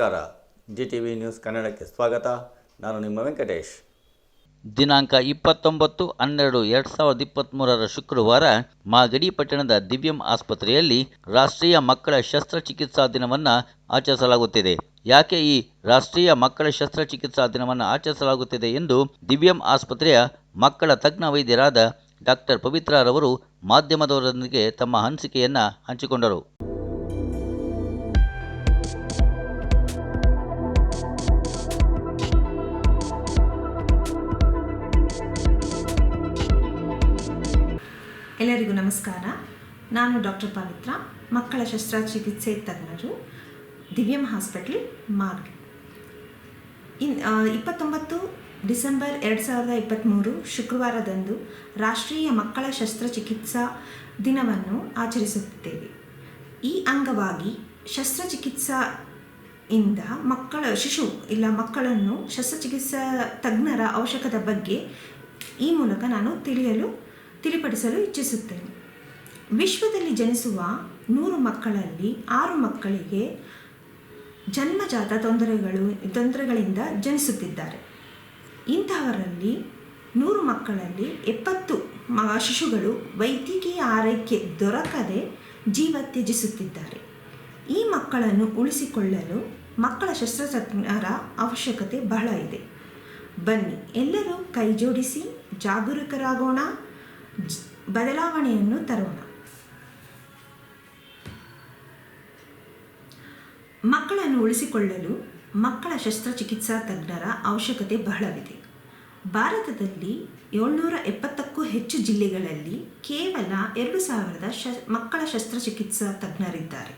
ನಮಸ್ಕಾರ. G T V news ಕನ್ನಡಕ್ಕೆ ಸ್ವಾಗತ. ನಾನು ನಿಮ್ಮ ವೆಂಕಟೇಶ್. ದಿನಾಂಕ ಇಪ್ಪತ್ತೊಂಬತ್ತು ಹನ್ನೆರಡು ಎರಡು ಸಾವಿರದ ಇಪ್ಪತ್ತ್ಮೂರರ ಶುಕ್ರವಾರ ಮಾಗಡಿ ಪಟ್ಟಣದ ದಿವ್ಯಂ ಆಸ್ಪತ್ರೆಯಲ್ಲಿ ರಾಷ್ಟ್ರೀಯ ಮಕ್ಕಳ ಶಸ್ತ್ರಚಿಕಿತ್ಸಾ ದಿನವನ್ನು ಆಚರಿಸಲಾಗುತ್ತಿದೆ. ಯಾಕೆ ಈ ರಾಷ್ಟ್ರೀಯ ಮಕ್ಕಳ ಶಸ್ತ್ರಚಿಕಿತ್ಸಾ ದಿನವನ್ನು ಆಚರಿಸಲಾಗುತ್ತಿದೆ ಎಂದು ದಿವ್ಯಂ ಆಸ್ಪತ್ರೆಯ ಮಕ್ಕಳ ತಜ್ಞ ವೈದ್ಯರಾದ ಡಾಕ್ಟರ್ ಪವಿತ್ರಾರವರು ಮಾಧ್ಯಮದವರೊಂದಿಗೆ ತಮ್ಮ ಅನಿಸಿಕೆಯನ್ನು ಹಂಚಿಕೊಂಡರು. ಎಲ್ಲರಿಗೂ ನಮಸ್ಕಾರ. ನಾನು ಡಾಕ್ಟರ್ ಪವಿತ್ರ, ಮಕ್ಕಳ ಶಸ್ತ್ರಚಿಕಿತ್ಸೆ ತಜ್ಞರು ದಿವ್ಯಂ ಹಾಸ್ಪಿಟಲ್, ಮಾರ್ಗ್. ಇನ್ ಇಪ್ಪತ್ತೊಂಬತ್ತು ಡಿಸೆಂಬರ್ ಎರಡು ಸಾವಿರದ ಇಪ್ಪತ್ತ್ಮೂರು ಶುಕ್ರವಾರದಂದು ರಾಷ್ಟ್ರೀಯ ಮಕ್ಕಳ ಶಸ್ತ್ರಚಿಕಿತ್ಸಾ ದಿನವನ್ನು ಆಚರಿಸುತ್ತೇವೆ ಈ ಅಂಗವಾಗಿ ಶಸ್ತ್ರಚಿಕಿತ್ಸಾ ಇಂದ ಮಕ್ಕಳ, ಶಿಶು ಇಲ್ಲ ಮಕ್ಕಳನ್ನು ಶಸ್ತ್ರಚಿಕಿತ್ಸಾ ತಜ್ಞರ ಅವಶ್ಯಕತೆ ಬಗ್ಗೆ ಈ ಮೂಲಕ ನಾನು ತಿಳಿಯಲು ತಿಳಿಪಡಿಸಲು ಇಚ್ಛಿಸುತ್ತೇನೆ. ವಿಶ್ವದಲ್ಲಿ ಜನಿಸುವ ನೂರು ಮಕ್ಕಳಲ್ಲಿ ಆರು ಮಕ್ಕಳಿಗೆ ಜನ್ಮಜಾತ ತೊಂದರೆಗಳು, ತೊಂದರೆಗಳಿಂದ ಜನಿಸುತ್ತಿದ್ದಾರೆ. ಇಂತಹವರಲ್ಲಿ ನೂರು ಮಕ್ಕಳಲ್ಲಿ ಎಪ್ಪತ್ತು ಮ, ಶಿಶುಗಳು ವೈದ್ಯಕೀಯ ಆರೈಕೆ ದೊರಕದೆ ಜೀವ ತ್ಯಜಿಸುತ್ತಿದ್ದಾರೆ. ಈ ಮಕ್ಕಳನ್ನು ಉಳಿಸಿಕೊಳ್ಳಲು ಮಕ್ಕಳ ಶಸ್ತ್ರತಜ್ಞರ ಅವಶ್ಯಕತೆ ಬಹಳ ಇದೆ. ಬನ್ನಿ, ಎಲ್ಲರೂ ಕೈಜೋಡಿಸಿ ಜಾಗರೂಕರಾಗೋಣ. ಬದಲಾವಣೆಯನ್ನು ತರೋಣ. ಮಕ್ಕಳನ್ನು ಉಳಿಸಿಕೊಳ್ಳಲು ಮಕ್ಕಳ ಶಸ್ತ್ರಚಿಕಿತ್ಸಾ ತಜ್ಞರ ಅವಶ್ಯಕತೆ ಬಹಳವಿದೆ. ಭಾರತದಲ್ಲಿ ಏಳ್ನೂರ ಎಪ್ಪತ್ತಕ್ಕೂ ಹೆಚ್ಚು ಜಿಲ್ಲೆಗಳಲ್ಲಿ ಕೇವಲ ಎರಡು ಸಾವಿರದ ಶ, ಮಕ್ಕಳ ಶಸ್ತ್ರಚಿಕಿತ್ಸಾ ತಜ್ಞರಿದ್ದಾರೆ.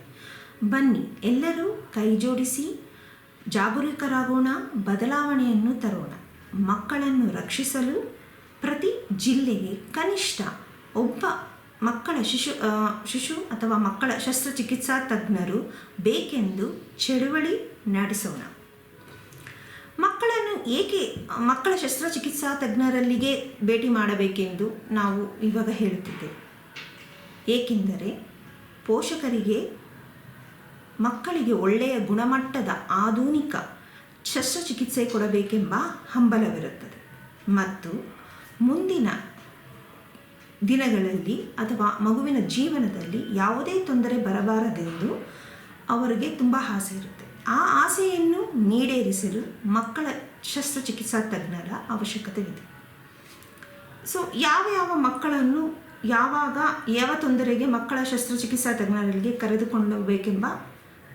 ಬನ್ನಿ, ಎಲ್ಲರೂ ಕೈ ಜೋಡಿಸಿ ಜಾಗರೂಕರಾಗೋಣ, ಬದಲಾವಣೆಯನ್ನು ತರೋಣ. ಮಕ್ಕಳನ್ನು ರಕ್ಷಿಸಲು ಪ್ರತಿ ಜಿಲ್ಲೆಗೆ ಕನಿಷ್ಠ ಒಬ್ಬ ಮಕ್ಕಳ ಶಿಶು ಶಿಶು ಅಥವಾ ಮಕ್ಕಳ ಶಸ್ತ್ರಚಿಕಿತ್ಸಾ ತಜ್ಞರು ಬೇಕೆಂದು ಚಳುವಳಿ ನಡೆಸೋಣ. ಮಕ್ಕಳನ್ನು ಏಕೆ, ಮಕ್ಕಳ ಶಸ್ತ್ರಚಿಕಿತ್ಸಾ ತಜ್ಞರಲ್ಲಿಗೆ ಭೇಟಿ ಮಾಡಬೇಕೆಂದು ನಾವು ಇವಾಗ ಹೇಳುತ್ತಿದ್ದೇವೆ ಏಕೆಂದರೆ ಪೋಷಕರಿಗೆ, ಮಕ್ಕಳಿಗೆ ಒಳ್ಳೆಯ ಗುಣಮಟ್ಟದ ಆಧುನಿಕ ಶಸ್ತ್ರಚಿಕಿತ್ಸೆ ಕೊಡಬೇಕೆಂಬ ಹಂಬಲವಿರುತ್ತದೆ. ಮತ್ತು ಮುಂದಿನ ದಿನಗಳಲ್ಲಿ ಅಥವಾ ಮಗುವಿನ ಜೀವನದಲ್ಲಿ ಯಾವುದೇ ತೊಂದರೆ ಬರಬಾರದೆಂದು ಅವರಿಗೆ ತುಂಬ ಆಸೆ ಇರುತ್ತೆ. ಆ ಆಸೆಯನ್ನು ನೀಡೇರಿಸಲು ಮಕ್ಕಳ ಶಸ್ತ್ರಚಿಕಿತ್ಸಾ ತಜ್ಞರ ಅವಶ್ಯಕತೆಯಿದೆ. ಸೊ ಯಾವ ಯಾವ ಮಕ್ಕಳನ್ನು ಯಾವಾಗ ಯಾವ ತೊಂದರೆಗೆ ಮಕ್ಕಳ ಶಸ್ತ್ರಚಿಕಿತ್ಸಾ ತಜ್ಞರಿಗೆ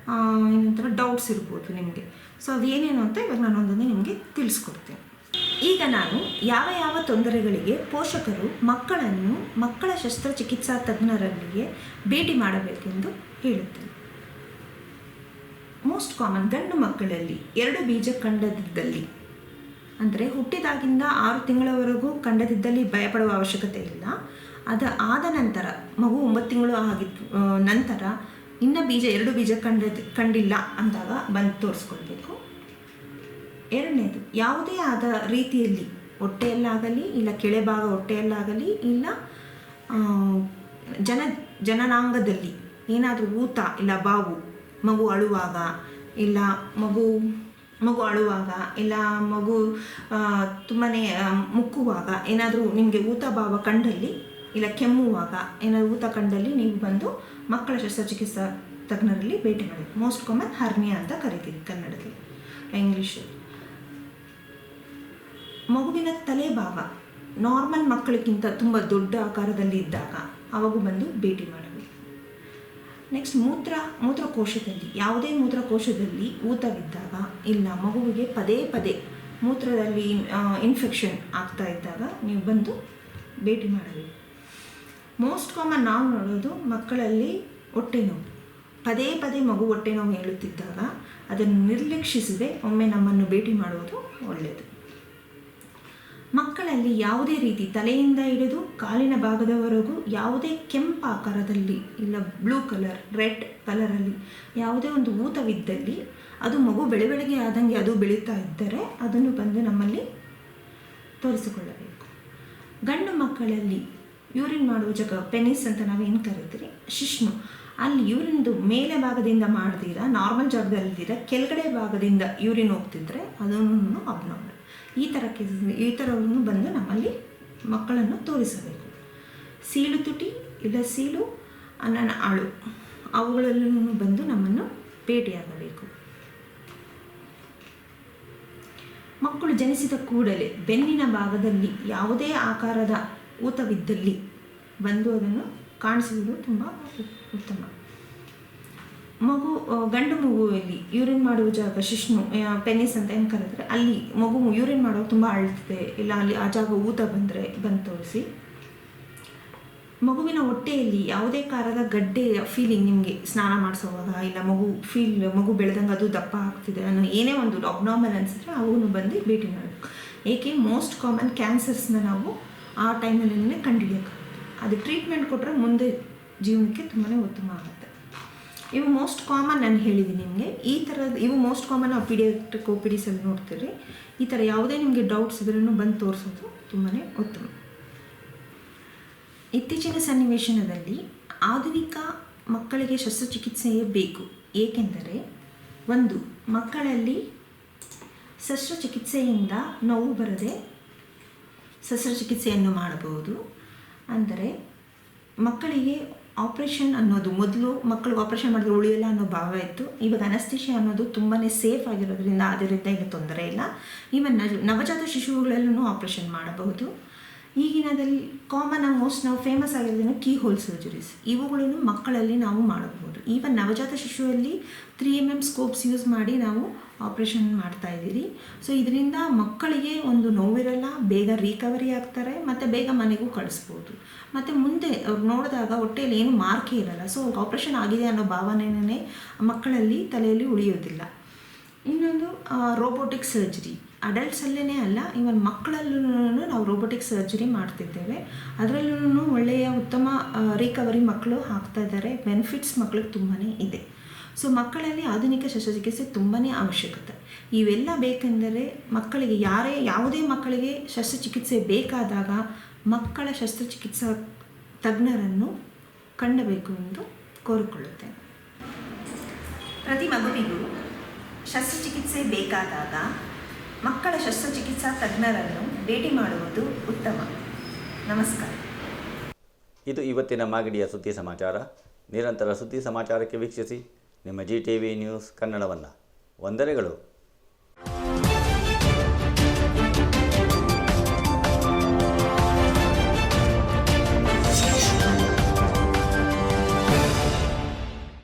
ಆ, ಏನಂತಾರೆ ಡೌಟ್ಸ್ ಇರ್ಬೋದು ನಿಮಗೆ. ಸೊ ಅದೇನೇನು ಅಂತ ಇವಾಗ ನಾನು ಒಂದೊಂದೇ ನಿಮಗೆ ತಿಳಿಸ್ಕೊಡ್ತೇನೆ. ಈಗ ನಾನು ಯಾವ ಯಾವ ತೊಂದರೆಗಳಿಗೆ ಪೋಷಕರು ಮಕ್ಕಳನ್ನು ಮಕ್ಕಳ ಶಸ್ತ್ರಚಿಕಿತ್ಸಾ ತಜ್ಞರಲ್ಲಿಗೆ ಭೇಟಿ ಮಾಡಬೇಕೆಂದು ಹೇಳುತ್ತೇನೆ. ಮೋಸ್ಟ್ ಕಾಮನ್ ಗಂಡು ಮಕ್ಕಳಲ್ಲಿ ಎರಡು ಬೀಜ ಕಂಡದಿದ್ದಲ್ಲಿ, ಅಂದರೆ ಹುಟ್ಟಿದಾಗಿಂದ ಆರು ತಿಂಗಳವರೆಗೂ ಕಂಡದಿದ್ದಲ್ಲಿ ಭಯಪಡುವ ಅವಶ್ಯಕತೆ ಇಲ್ಲ. ಅದು ಆದ ನಂತರ, ಮಗು ಒಂಬತ್ತು ತಿಂಗಳು ಆಗಿದ್ದು ನಂತರ ಇನ್ನು ಬೀಜ, ಎರಡು ಬೀಜ ಕಂಡ ಕಂಡಿಲ್ಲ ಅಂದಾಗ ಬಂದು ತೋರಿಸ್ಕೊಳ್ಬೇಕು. ಎರಡನೇದು, ಯಾವುದೇ ಆದ ರೀತಿಯಲ್ಲಿ ಹೊಟ್ಟೆಯಲ್ಲಾಗಲಿ ಇಲ್ಲ ಕೆಳೆಭಾಗ ಹೊಟ್ಟೆಯಲ್ಲಾಗಲಿ ಇಲ್ಲ ಜನ, ಜನನಾಂಗದಲ್ಲಿ ಏನಾದರೂ ಊತ ಇಲ್ಲ ಬಾವು, ಮಗು ಅಳುವಾಗ ಇಲ್ಲ ಮಗು ಮಗು ಅಳುವಾಗ ಇಲ್ಲ ಮಗು ತುಂಬಾ ಮುಕ್ಕುವಾಗ ಏನಾದರೂ ನಿಮಗೆ ಊತ ಭಾವ ಕಂಡಲ್ಲಿ ಇಲ್ಲ ಕೆಮ್ಮುವಾಗ ಏನಾದರೂ ಊತ ಕಂಡಲ್ಲಿ ನೀವು ಬಂದು ಮಕ್ಕಳ ಶಸ್ತ್ರಚಿಕಿತ್ಸಾ ತಜ್ಞರಲ್ಲಿ ಭೇಟಿ ಮಾಡಬೇಕು ಮೋಸ್ಟ್ ಕಾಮನ್ ಹರ್ನಿಯಾ ಅಂತ ಕರಿತೀವಿ ಕನ್ನಡದಲ್ಲಿ. ಇಂಗ್ಲೀಷು ಮಗುವಿನ ತಲೆ ಭಾಗ ನಾರ್ಮಲ್ ಮಕ್ಕಳಿಗಿಂತ ತುಂಬ ದೊಡ್ಡ ಆಕಾರದಲ್ಲಿ ಇದ್ದಾಗ ಅವಾಗ ಬಂದು ಭೇಟಿ ಮಾಡಬೇಕು ನೆಕ್ಸ್ಟ್ ಮೂತ್ರ, ಮೂತ್ರಕೋಶದಲ್ಲಿ, ಯಾವುದೇ ಮೂತ್ರಕೋಶದಲ್ಲಿ ಊತವಿದ್ದಾಗ ಇಲ್ಲ, ಮಗುವಿಗೆ ಪದೇ ಪದೇ ಮೂತ್ರದಲ್ಲಿ ಇನ್ಫೆಕ್ಷನ್ ಆಗ್ತಾ ಇದ್ದಾಗ ನೀವು ಬಂದು ಭೇಟಿ ಮಾಡಬೇಕು ಮೋಸ್ಟ್ ಕಾಮನ್ ನಾವು ನೋಡೋದು ಮಕ್ಕಳಲ್ಲಿ ಹೊಟ್ಟೆ ನೋವು. ಪದೇ ಪದೇ ಮಗು ಹೊಟ್ಟೆ ನೋವು ಹೇಳುತ್ತಿದ್ದಾಗ ಅದನ್ನು ನಿರ್ಲಕ್ಷಿಸದೆ ಒಮ್ಮೆ ನಮ್ಮನ್ನು ಭೇಟಿ ಮಾಡುವುದು ಒಳ್ಳೆಯದು. ಮಕ್ಕಳಲ್ಲಿ ಯಾವುದೇ ರೀತಿ ತಲೆಯಿಂದ ಹಿಡಿದು ಕಾಲಿನ ಭಾಗದವರೆಗೂ ಯಾವುದೇ ಕೆಂಪು ಆಕಾರದಲ್ಲಿ ಇಲ್ಲ ಬ್ಲೂ ಕಲರ್ ರೆಡ್ ಕಲರಲ್ಲಿ ಯಾವುದೇ ಒಂದು ಊತವಿದ್ದಲ್ಲಿ ಅದು ಮಗು ಬೆಳೆ ಆದಂಗೆ ಅದು ಬೆಳೀತಾ ಇದ್ದರೆ ಅದನ್ನು ಬಂದು ನಮ್ಮಲ್ಲಿ ತೋರಿಸಿಕೊಳ್ಳಬೇಕು. ಗಂಡು ಮಕ್ಕಳಲ್ಲಿ ಯೂರಿನ್ ಮಾಡುವ ಜಾಗ ಪೆನಿಸ್ ಅಂತ ನಾವೇನು ಕರಿತೀರಿ? ಶಿಶ್ನು ಅಲ್ಲಿ ಯೂರಿನ್ದು ಮೇಲೆ ಭಾಗದಿಂದ ಮಾಡ್ದಿರ ನಾರ್ಮಲ್ ಜಾಗದಲ್ಲಿದ್ದೀರ? ಕೆಳಗಡೆ ಭಾಗದಿಂದ ಯೂರಿನ್ ಹೋಗ್ತಿದ್ರೆ ಅದನ್ನು ಅಬ್ನಾರ್ಮಲ್ ಈ ಥರ ಕೆಸ್ ಈ ಥರವನ್ನು ಬಂದು ನಮ್ಮಲ್ಲಿ ಮಕ್ಕಳನ್ನು ತೋರಿಸಬೇಕು. ಸೀಳು ತುಟಿ ಇಲ್ಲ ಸೀಳು ಅನ್ನನ ಆಳು ಅವುಗಳಲ್ಲೂ ಬಂದು ನಮ್ಮನ್ನು ಭೇಟಿಯಾಗಬೇಕು. ಮಕ್ಕಳು ಜನಿಸಿದ ಕೂಡಲೇ ಬೆನ್ನಿನ ಭಾಗದಲ್ಲಿ ಯಾವುದೇ ಆಕಾರದ ಊತವಿದ್ದಲ್ಲಿ ಬಂದು ಅದನ್ನು ಕಾಣಿಸುವುದು ತುಂಬ ಉತ್ತಮ. ಮಗು ಗಂಡು ಮಗುವಲ್ಲಿ ಯೂರಿನ್ ಮಾಡುವ ಜಾಗ ಶಿಶ್ನು ಪೆನ್ನಿಸ್ ಅಂತ ಏನು ಕರೆದ್ರೆ ಅಲ್ಲಿ ಮಗು ಯೂರಿನ್ ಮಾಡೋದು ತುಂಬ ಅಳ್ತಿದೆ. ಇಲ್ಲ, ಅಲ್ಲಿ ಆ ಜಾಗ ಊತ ಬಂದರೆ, ಬಂದು ತೋರಿಸಿ. ಮಗುವಿನ ಹೊಟ್ಟೆಯಲ್ಲಿ ಯಾವುದೇ ಕಾರದ ಗಡ್ಡೆ ಫೀಲಿಂಗ್ ನಿಮಗೆ ಸ್ನಾನ ಮಾಡಿಸೋವಾಗ, ಇಲ್ಲ ಮಗು ಫೀಲ್ ಮಗು ಬೆಳೆದಂಗೆ ಅದು ದಪ್ಪ ಆಗ್ತಿದೆ ಅನ್ನೋ ಏನೇ ಒಂದು ಅಬ್ನಾರ್ಮಲ್ ಅನಿಸಿದ್ರೆ ಅವನ್ನು ಬಂದು ಭೇಟಿ ಮಾಡಬೇಕು. ಏಕೆ? ಮೋಸ್ಟ್ ಕಾಮನ್ ಕ್ಯಾನ್ಸರ್ಸ್ನ ನಾವು ಆ ಟೈಮಲ್ಲೇ ಕಂಡುಹಿಡಿಯೋಕ್ಕಾಗುತ್ತೆ ಅದು ಟ್ರೀಟ್ಮೆಂಟ್ ಕೊಟ್ಟರೆ ಮುಂದೆ ಜೀವನಕ್ಕೆ ತುಂಬಾ ಉತ್ತಮ ಆಗುತ್ತೆ. ಇವು ಮೋಸ್ಟ್ ಕಾಮನ್ ನಾನು ಹೇಳಿದ್ದೀನಿ ನಿಮಗೆ. ಈ ಥರದ ಇವು ಮೋಸ್ಟ್ ಕಾಮನ್ ನಾವು ಪಿಡಿಯಾಟ್ರಿಕ್ ಕೋ ಪಿ ಡಿಸಲ್ಲಿ ನೋಡ್ತೀರಿ ಈ ಥರ ಯಾವುದೇ ನಿಮಗೆ ಡೌಟ್ಸ್ ಇದ್ರೂ ಬಂದು ತೋರಿಸೋದು ತುಂಬಾ ಉತ್ತಮ. ಇತ್ತೀಚಿನ ಸನ್ನಿವೇಶನದಲ್ಲಿ ಆಧುನಿಕ ಮಕ್ಕಳಿಗೆ ಶಸ್ತ್ರಚಿಕಿತ್ಸೆಯೇ ಬೇಕು. ಏಕೆಂದರೆ ಒಂದು, ಮಕ್ಕಳಲ್ಲಿ ಶಸ್ತ್ರಚಿಕಿತ್ಸೆಯಿಂದ ನೋವು ಬರದೆ ಶಸ್ತ್ರಚಿಕಿತ್ಸೆಯನ್ನು ಮಾಡಬಹುದು. ಅಂದರೆ ಮಕ್ಕಳಿಗೆ ಆಪ್ರೇಷನ್ ಅನ್ನೋದು ಮೊದಲು ಮಕ್ಕಳು ಆಪ್ರೇಷನ್ ಮಾಡಿದ್ರೆ ಉಳಿಯಲ್ಲ ಅನ್ನೋ ಭಾವ ಇತ್ತು. ಇವಾಗ ಅನಸ್ತಿಷಿಯಾ ಅನ್ನೋದು ತುಂಬಾ ಸೇಫ್ ಆಗಿರೋದ್ರಿಂದ ಅದರಿಂದ ಈಗ ತೊಂದರೆ ಇಲ್ಲ. ಈವನ್ ನವಜಾತ ಶಿಶುಗಳಲ್ಲೂ ಆಪ್ರೇಷನ್ ಮಾಡಬಹುದು. ಈಗಿನದಲ್ಲಿ ಕಾಮನ್ ಆಗಿ ಮೋಸ್ಟ್ ನಾವು ಫೇಮಸ್ ಆಗಿರೋದೇನು ಕೀ ಹೋಲ್ ಸರ್ಜರೀಸ್ ಇವುಗಳನ್ನು ಮಕ್ಕಳಲ್ಲಿ ನಾವು ಮಾಡಬಹುದು. ಈವನ್ ನವಜಾತ ಶಿಶುವಲ್ಲಿ three M M scopes use ಮಾಡಿ ನಾವು ಆಪ್ರೇಷನ್ ಮಾಡ್ತಾ ಇದ್ದೀರಿ. ಸೊ ಇದರಿಂದ ಮಕ್ಕಳಿಗೆ ಒಂದು ನೋವಿರಲ್ಲ, ಬೇಗ ರಿಕವರಿ ಆಗ್ತಾರೆ, ಮತ್ತು ಬೇಗ ಮನೆಗೂ ಕಳಿಸ್ಬೋದು. ಮತ್ತು ಮುಂದೆ ಅವ್ರು ನೋಡಿದಾಗ ಹೊಟ್ಟೆಯಲ್ಲಿ ಏನು ಮಾರ್ಕೆ ಇರಲ್ಲ. ಸೊ ಆಪ್ರೇಷನ್ ಆಗಿದೆ ಅನ್ನೋ ಭಾವನೆನೇ ಮಕ್ಕಳಲ್ಲಿ ತಲೆಯಲ್ಲಿ ಉಳಿಯೋದಿಲ್ಲ. ಇನ್ನೊಂದು ರೋಬೋಟಿಕ್ ಸರ್ಜರಿ ಅಡಲ್ಟ್ಸಲ್ಲೇ ಅಲ್ಲ ಇವನ್ ಮಕ್ಕಳಲ್ಲೂ ನಾವು ರೋಬೋಟಿಕ್ ಸರ್ಜರಿ ಮಾಡ್ತಿದ್ದೇವೆ. ಅದರಲ್ಲೂ ಒಳ್ಳೆಯ ಉತ್ತಮ ರಿಕವರಿ ಮಕ್ಕಳು ಹಾಕ್ತಾ ಇದ್ದಾರೆ. ಬೆನಿಫಿಟ್ಸ್ ಮಕ್ಕಳಿಗೆ ತುಂಬಾ ಇದೆ. ಸೊ ಮಕ್ಕಳಲ್ಲಿ ಆಧುನಿಕ ಶಸ್ತ್ರಚಿಕಿತ್ಸೆ ತುಂಬಾ ಅವಶ್ಯಕತೆ. ಇವೆಲ್ಲ ಬೇಕೆಂದರೆ ಮಕ್ಕಳಿಗೆ ಯಾರೇ, ಯಾವುದೇ ಮಕ್ಕಳಿಗೆ ಶಸ್ತ್ರಚಿಕಿತ್ಸೆ ಬೇಕಾದಾಗ ಮಕ್ಕಳ ಶಸ್ತ್ರಚಿಕಿತ್ಸಾ ತಜ್ಞರನ್ನು ಕಂಡಬೇಕು ಎಂದು ಕೋರಿಕೊಳ್ಳುತ್ತೇನೆ. ಪ್ರತಿ ಮಗುವಿಗೂ ಶಸ್ತ್ರಚಿಕಿತ್ಸೆ ಬೇಕಾದಾಗ ಮಕ್ಕಳ ಶಸ್ತ್ರಚಿಕಿತ್ಸಾ ತಜ್ಞರನ್ನು ಭೇಟಿ ಮಾಡುವುದು ಉತ್ತಮ. ನಮಸ್ಕಾರ. ಇದು ಇವತ್ತಿನ ಮಾಗಡಿಯ ಸುದ್ದಿ ಸಮಾಚಾರ. ನಿರಂತರ ಸುದ್ದಿ ಸಮಾಚಾರಕ್ಕೆ ವೀಕ್ಷಿಸಿ. ನಿಮ್ಮ ಜಿ ಟಿ ವಿ ನ್ಯೂಸ್ ಕನ್ನಡವನ್ನು. ವಂದನೆಗಳು.